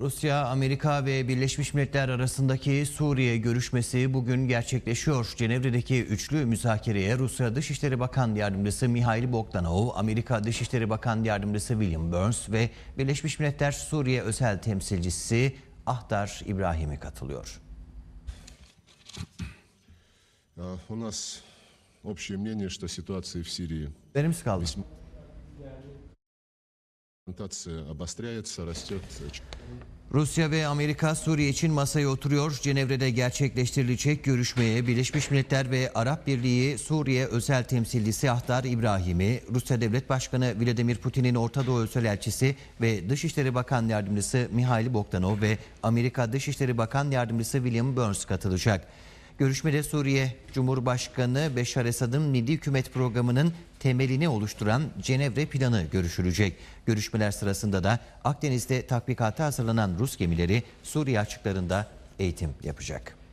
Rusya, Amerika ve Birleşmiş Milletler arasındaki Suriye görüşmesi bugün gerçekleşiyor. Cenevre'deki üçlü müzakereye Rusya Dışişleri Bakan Yardımcısı Mihail Bogdanov, Amerika Dışişleri Bakan Yardımcısı William Burns ve Birleşmiş Milletler Suriye Özel Temsilcisi Ahdar İbrahim'i katılıyor. А, У нас общее мнение, что ситуация в Сирии Verimiz kaldı. Rusya ve Amerika Suriye için masaya oturuyor. Cenevre'de gerçekleştirilecek görüşmeye Birleşmiş Milletler ve Arap Birliği Suriye özel temsilcisi Ahdar İbrahim'i, Rusya Devlet Başkanı Vladimir Putin'in Orta Doğu özel elçisi ve Dışişleri Bakan Yardımcısı Mihail Bogdanov ve Amerika Dışişleri Bakan Yardımcısı William Burns katılacak. Görüşmede Suriye Cumhurbaşkanı Beşar Esad'ın milli hükümet programının temelini oluşturan Cenevre planı görüşülecek. Görüşmeler sırasında da Akdeniz'de tatbikata hazırlanan Rus gemileri Suriye açıklarında eğitim yapacak.